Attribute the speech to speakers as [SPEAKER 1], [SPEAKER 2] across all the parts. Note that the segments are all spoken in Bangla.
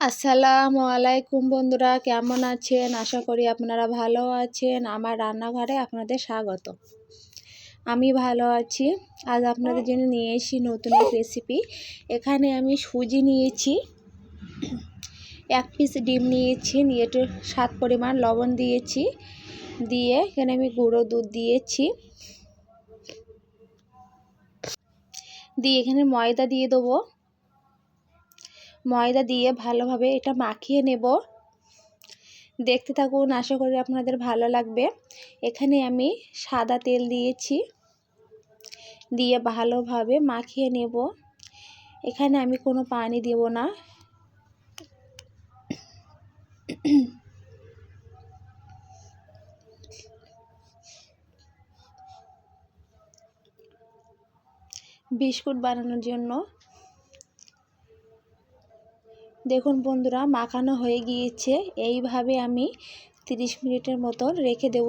[SPEAKER 1] আসসালামু আলাইকুম বন্ধুরা, কেমন আছেন? আশা করি আপনারা ভালো আছেন। আমার রান্নাঘরে আপনাদের স্বাগত। আমি ভালো আছি। আজ আপনাদের জন্য নিয়ে এসেছি নতুন এক রেসিপি এখানে আমি সুজি নিয়েছি, এক পিস ডিম নিয়েছি নিয়ে একটু স্বাদ পরিমাণ লবণ দিয়েছি, দিয়ে এখানে আমি গুঁড়ো দুধ দিয়েছি। দিয়ে এখানে ময়দা দিয়ে দেবো। ময়দা দিয়ে ভালোভাবে এটা মাখিয়ে নেব। দেখতে থাকুন, আশা করি আপনাদের ভালো লাগবে। এখানে আমি সাদা তেল দিয়েছি। দিয়ে ভালোভাবে মাখিয়ে নেব। এখানে আমি কোনো পানি দেব না। বিস্কুট বানানোর জন্য দেখুন বন্ধুরা, মাখানো হয়ে গিয়েছে। এইভাবে আমি 30 মিনিটের মতন রেখে দেব।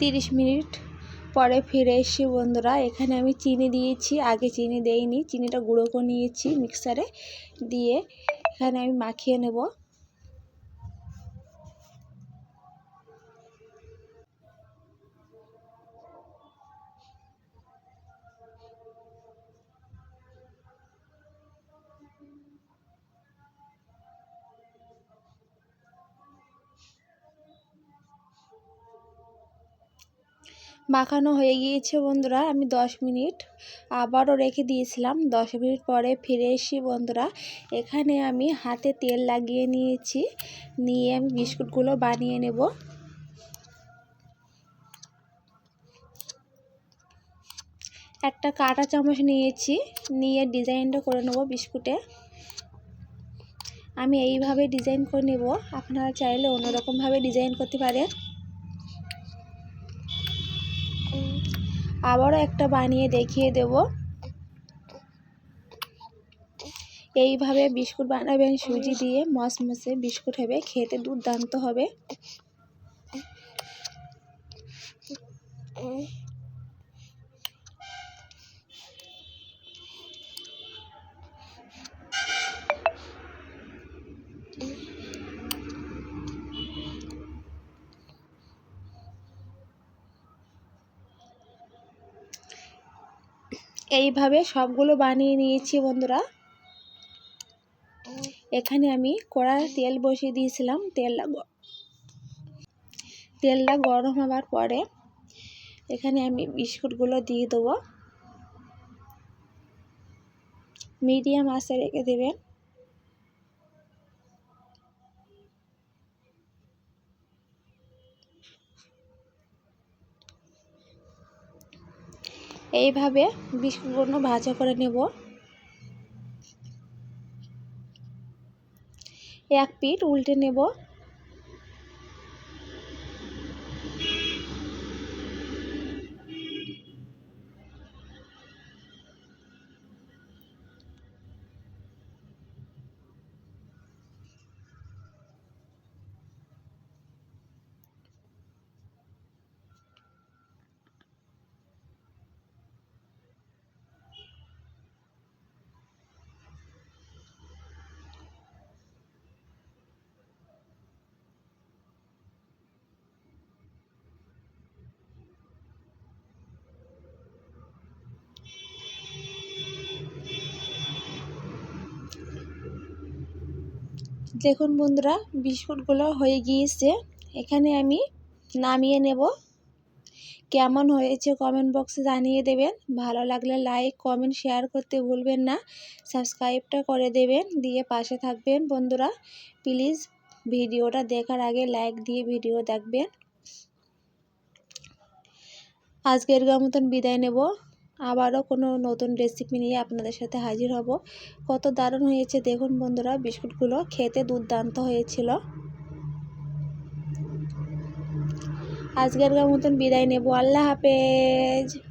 [SPEAKER 1] তিরিশ মিনিট পরে ফিরে এসছি বন্ধুরা। এখানে আমি চিনি দিয়েছি, আগে চিনি দেইনি। চিনিটা গুঁড়ো করে নিয়েছি মিক্সারে দিয়ে। এখানে আমি মাখিয়ে নেব। মাখানো হয়ে গিয়েছে বন্ধুরা, আমি 10 মিনিট আবারও রেখে দিয়েছিলাম। 10 মিনিট পরে ফিরে এসি বন্ধুরা, এখানে আমি হাতে তেল লাগিয়ে নিয়েছি, নিয়ে আমি বিস্কুটগুলো বানিয়ে নেব। একটা কাটা চামচ নিয়েছি, নিয়ে ডিজাইনটা করে নেব বিস্কুটে। আমি এইভাবে ডিজাইন করে নেব, আপনারা চাইলে অন্যরকমভাবে ডিজাইন করতে পারেন। আবারও একটা বানিয়ে দেখিয়ে দেব। এইভাবে বিস্কুট বানাবেন, সুজি দিয়ে মশমশে বিস্কুট হবে, খেতে দুর্দান্ত হবে। এইভাবে সবগুলো বানিয়ে নিয়েছি বন্ধুরা। এখানে আমি কড়া তেল বসিয়ে দিয়েছিলাম, তেলটা তেলটা গরম হওয়ার পরে এখানে আমি বিস্কুটগুলো দিয়ে দেবো। মিডিয়াম আঁচে রেখে দেবেন। এইভাবে বিস্কুটগুলো ভাজা করে নেব। এক পিঠ উল্টে নেব। দেখুন বন্ধুরা, বিস্কুটগুলো হয়ে গিয়েছে। এখানে আমি নামিয়ে নেব। কেমন হয়েছে কমেন্ট বক্সে জানিয়ে দেবেন। ভালো লাগলে লাইক কমেন্ট শেয়ার করতে ভুলবেন না। সাবস্ক্রাইবটা করে দেবেন, দিয়ে পাশে থাকবেন বন্ধুরা। প্লিজ ভিডিওটা দেখার আগে লাইক দিয়ে ভিডিও দেখবেন। আজকের মতন বিদায় নেব। আবারও কোনো নতুন রেসিপি নিয়ে আপনাদের সাথে হাজির হব। কত দারুণ হয়েছে দেখুন বন্ধুরা, বিস্কুটগুলো খেতে দুর্দান্ত হয়েছিল। আজকের মতন বিদায় নেব, আল্লাহ হাফেজ।